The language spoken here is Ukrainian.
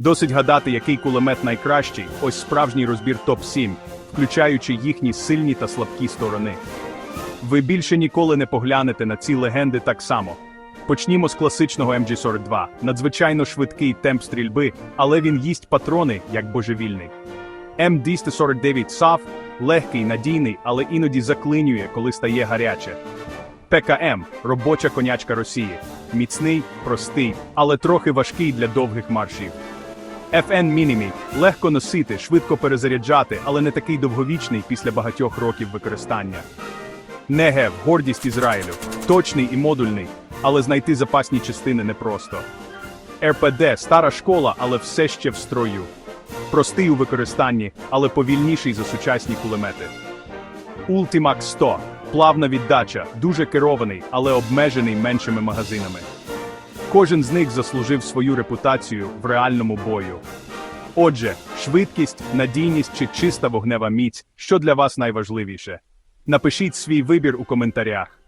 Досить гадати, який кулемет найкращий, ось справжній розбір топ-7, включаючи їхні сильні та слабкі сторони. Ви більше ніколи не поглянете на ці легенди так само. Почнімо з класичного MG42, надзвичайно швидкий темп стрільби, але він їсть патрони як божевільний. М249 САВ легкий, надійний, але іноді заклинює, коли стає гаряче. ПКМ робоча конячка Росії. Міцний, простий, але трохи важкий для довгих маршів. FN Мінімі легко носити, швидко перезаряджати, але не такий довговічний після багатьох років використання. Негев гордість Ізраїлю, точний і модульний, але знайти запасні частини непросто. РПД стара школа, але все ще в строю. Простий у використанні, але повільніший за сучасні кулемети. Ultimax 100 плавна віддача, дуже керований, але обмежений меншими магазинами. Кожен з них заслужив свою репутацію в реальному бою. Отже, швидкість, надійність чи чиста вогнева міць, що для вас найважливіше? Напишіть свій вибір у коментарях.